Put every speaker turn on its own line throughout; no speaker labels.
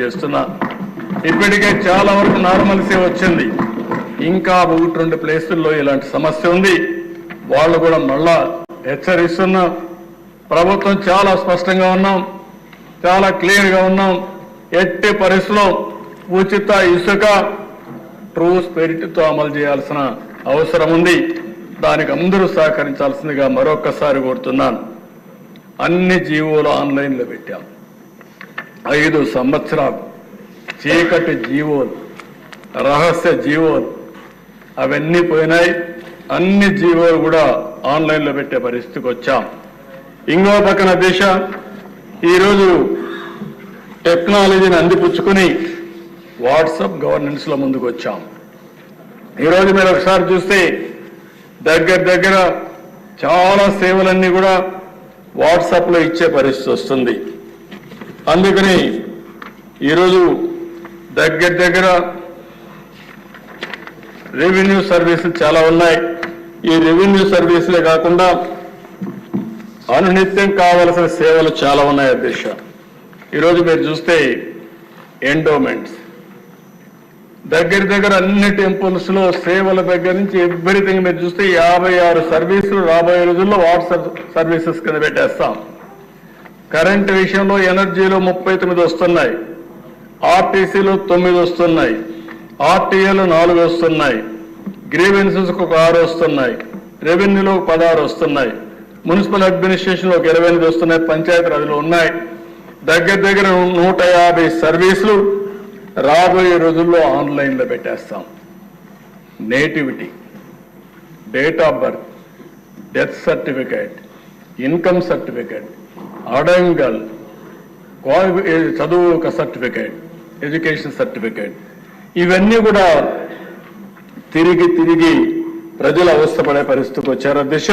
చేస్తున్నా. ఇప్పటికే చాలా వరకు నార్మల్సీ వచ్చింది. ఇంకా ఒకటి రెండు ప్లేసుల్లో ఇలాంటి సమస్య ఉంది. వాళ్ళు కూడా మళ్ళా హెచ్చరిస్తున్నాం. ప్రభుత్వం చాలా స్పష్టంగా ఉన్నాం. చాలా క్లియర్గా ఉన్నాం. ఎట్టి పరిస్థితుల్లో ఉచిత ఇసుక ట్రూ స్పిరిట్తో అమలు చేయాల్సిన అవసరం ఉంది. దానికి అందరూ సహకరించాల్సిందిగా మరొక్కసారి కోరుతున్నాను. అన్ని జీవోలు ఆన్లైన్లో పెట్టాము ఐదు సంవత్సరాలు చీకటి జీవోలు రహస్య జీవోలు అవన్నీ పోయినాయి. అన్ని జీవోలు కూడా ఆన్లైన్లో పెట్టే పరిస్థితికి వచ్చాం. ఇంకో పక్కన దేశ ఈరోజు టెక్నాలజీని అందిపుచ్చుకుని వాట్సాప్ గవర్నెన్స్లో ముందుకు వచ్చాం. ఈరోజు మీరు ఒకసారి చూస్తే దగ్గర దగ్గర చాలా సేవలన్నీ కూడా వాట్సాప్లో ఇచ్చే పరిస్థితి వస్తుంది. అందుకని ఈరోజు దగ్గర దగ్గర రెవెన్యూ సర్వీసులు చాలా ఉన్నాయి. ఈ రెవెన్యూ సర్వీసులే కాకుండా అనునిత్యం కావలసిన సేవలు చాలా ఉన్నాయి అధ్యక్ష. ఈరోజు మీరు చూస్తే ఎండోమెంట్స్. దగ్గర దగ్గర అన్ని టెంపుల్స్లో సేవల దగ్గర నుంచి ఎవ్రీథింగ్ మీరు చూస్తే యాభై ఆరు సర్వీసులు రాబోయే రోజుల్లో వాట్సాప్ సర్వీసెస్ కింద పెట్టేస్తాం. కరెంట్ విషయంలో ఎనర్జీలో ముప్పై తొమ్మిది వస్తున్నాయి. ఆర్టీసీలో తొమ్మిది వస్తున్నాయి. ఆర్టీఏలో నాలుగు వస్తున్నాయి. గ్రీవెన్సెస్కి ఒక ఆరు వస్తున్నాయి. రెవెన్యూలో ఒక పదహారు వస్తున్నాయి. మున్సిపల్ అడ్మినిస్ట్రేషన్లో ఒక ఇరవై ఎనిమిది వస్తున్నాయి. పంచాయతీ రాజులు ఉన్నాయి. దగ్గర దగ్గర నూట యాభై సర్వీసులు రాబోయే రోజుల్లో ఆన్లైన్లో పెట్టేస్తాం. Nativity date of birth death certificate income certificate adangal. క్వాలి- చదువు ఒక సర్టిఫికేట్ ఎడ్యుకేషన్ సర్టిఫికేట్. ఇవన్నీ కూడా తిరిగి తిరిగి ప్రజలు అవస్థపడే పరిస్థితికి వచ్చారు. దిశ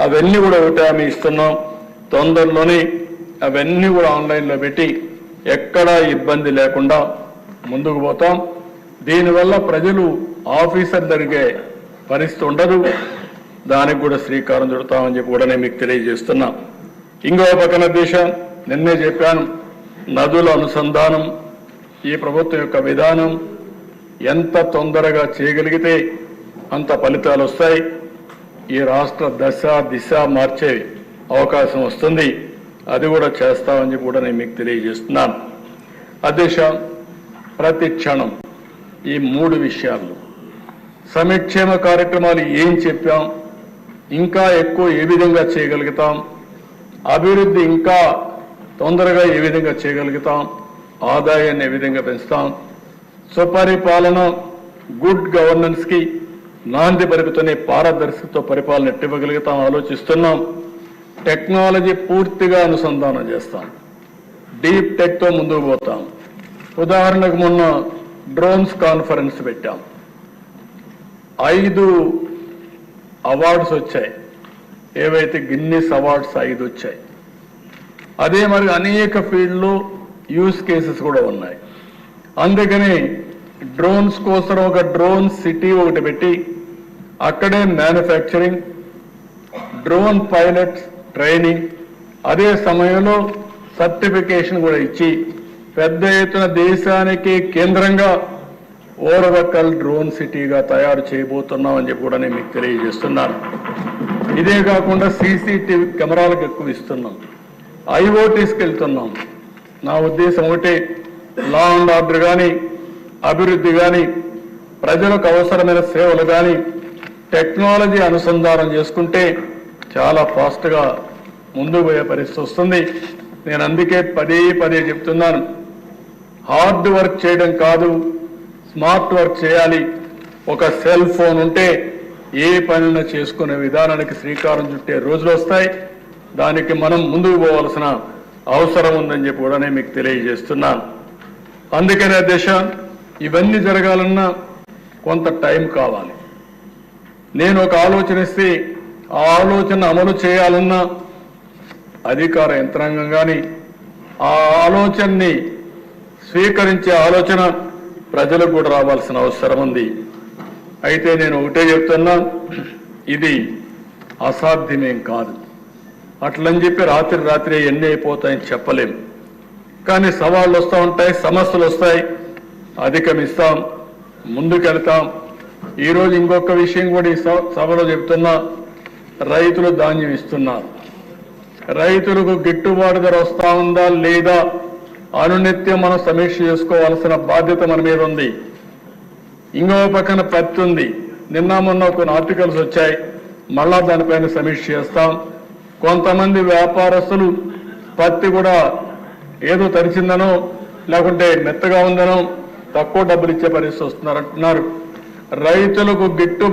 అవన్నీ కూడా ఒకటి ఆమె ఇస్తున్నాం. తొందరలోనే అవన్నీ కూడా ఆన్లైన్లో పెట్టి ఎక్కడా ఇబ్బంది లేకుండా ముందుకు పోతాం. దీనివల్ల ప్రజలు ఆఫీసర్ జరిగే పరిస్థితి ఉండదు. దానికి కూడా శ్రీకారం చుడతామని చెప్పి కూడా నేను మీకు తెలియజేస్తున్నాను ఇంకో పక్కన దిశ నిన్నే చెప్పాను నదుల అనుసంధానం ఈ ప్రభుత్వం యొక్క విధానం ఎంత తొందరగా చేయగలిగితే అంత ఫలితాలు వస్తాయి. ఈ రాష్ట్ర దశ దిశ మార్చే అవకాశం వస్తుంది. అది కూడా చేస్తామని చెప్పి కూడా నేను మీకు తెలియజేస్తున్నాను. అధ్యక్ష ప్రతి క్షణం ఈ మూడు విషయాలు సమిక్షేమ కార్యక్రమాలు ఏం చెప్పాం ఇంకా ఎక్కువ ఏ విధంగా చేయగలుగుతాం అభివృద్ధి ఇంకా తొందరగా ఏ విధంగా చేయగలుగుతాం. ఆదాయాన్ని ఏ విధంగా పెంచుతాం. సుపరిపాలన గుడ్ గవర్నెన్స్కి నాంది పలుకుతున్న పారదర్శకతో పరిపాలన ఎట్టివ్వగలుగుతాం ఆలోచిస్తున్నాం. టెక్నాలజీ పూర్తిగా అనుసంధానం చేస్తాం. డీప్ టెక్తో ముందుకు పోతాం. ఉదాహరణకు మొన్న డ్రోన్స్ కాన్ఫరెన్స్ పెట్టాం. ఐదు అవార్డ్స్ వచ్చాయి. ఏవైతే గిన్నిస్ అవార్డ్స్ ఐదు వచ్చాయి అదే మరి అనేక ఫీల్డ్లో యూస్ కేసెస్ కూడా ఉన్నాయి. అందుకని డ్రోన్స్ కోసం ఒక డ్రోన్ సిటీ ఒకటి పెట్టి అక్కడే మ్యానుఫ్యాక్చరింగ్ డ్రోన్ పైలట్ ట్రైనింగ్ అదే సమయంలో సర్టిఫికేషన్ కూడా ఇచ్చి పెద్ద ఎత్తున దేశానికి కేంద్రంగా ఓరవక్కల్ డ్రోన్ సిటీగా తయారు చేయబోతున్నామని చెప్పి కూడా నేను మీకు తెలియజేస్తున్నాను. ఇదే కాకుండా సీసీటీవీ కెమెరాలకు ఎక్కువ ఇస్తున్నాం. ఐఓటీస్కి వెళ్తున్నాం నా ఉద్దేశం ఒకటే లా అండ్ ఆర్డర్ కానీ అభివృద్ధి కానీ ప్రజలకు అవసరమైన సేవలు కానీ టెక్నాలజీ అనుసంధానం చేసుకుంటే చాలా ఫాస్ట్గా ముందుకు పోయే పరిస్థితి వస్తుంది. నేను అందుకే పదే పదే చెప్తున్నాను. హార్డ్ వర్క్ చేయడం కాదు స్మార్ట్ వర్క్ చేయాలి. ఒక సెల్ ఫోన్ ఉంటే ఏ పనిన చేసుకునే విధానానికి శ్రీకారం చుట్టే రోజులు వస్తాయి. దానికి మనం ముందుకు పోవాల్సిన అవసరం ఉందని చెప్పి కూడా నేను మీకు తెలియజేస్తున్నాను. అందుకనే దిశ ఇవన్నీ జరగాలన్నా కొంత టైం కావాలి. నేను ఒక ఆలోచన ఇస్తే ఆ ఆలోచన అమలు చేయాలన్నా అధికార యంత్రాంగం కానీ ఆ ఆలోచనని స్వీకరించే ఆలోచన ప్రజలకు కూడా రావాల్సిన అవసరం ఉంది. అయితే నేను ఒకటే చెప్తున్నా ఇది అసాధ్యమేం కాదు. అట్లని చెప్పి రాత్రి రాత్రి ఎన్ని అయిపోతాయని చెప్పలేం. కానీ సవాళ్ళు వస్తూ ఉంటాయి సమస్యలు వస్తాయి. అధిగమిస్తాం ముందుకెళ్తాం. ఈరోజు ఇంకొక విషయం కూడా ఈ సభలో చెప్తున్నా రైతులు ధాన్యం ఇస్తున్నారు. రైతులకు గిట్టుబాటు ధర వస్తా ఉందా లేదా అనునిత్యం మనం సమీక్ష చేసుకోవాల్సిన బాధ్యత మన మీద ఉంది. ఇంకో పక్కన పత్తి ఉంది. నిన్న మొన్న కొన్ని ఆర్టికల్స్ వచ్చాయి. మళ్ళా దానిపైన సమీక్ష చేస్తాం. కొంతమంది వ్యాపారస్తులు పత్తి కూడా ఏదో తరిచిందనో లేకుంటే మెత్తగా ఉందనో తక్కువ డబ్బులు ఇచ్చే పరిస్థితి వస్తున్నారు అంటున్నారు. రైతులకు గిట్టు